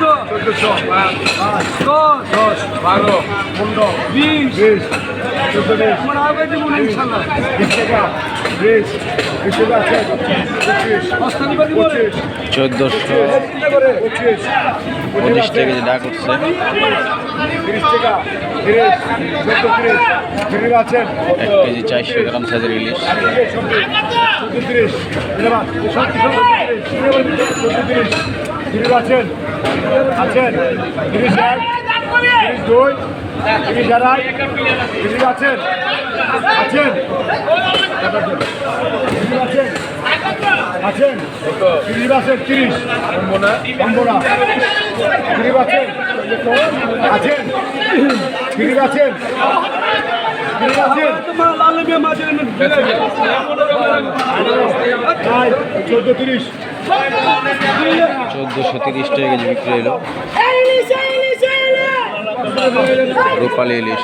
চোদ্দশো দশ বারো পনেরো বিশ বিশ। চোদ্দোশো পঁচিশ টাকা কেজি ডাক উঠছে। এক কেজি চারশো গ্রাম সাইজের ইলিশ। আছেন। আছেন। তিরিশ এক, তিরিশ দুই। তিরিশ আড়াই তিরিশ আছেন আছেন। আছেন আছেন। তিরিশ আছেন তিরিশ। কম্বনা তিরিশ আছেন আছেন। তিরিশ আছেন চোদ্দোশো তিরিশ। টাকা কেজি বিক্রি হলো। রূপালী ইলিশ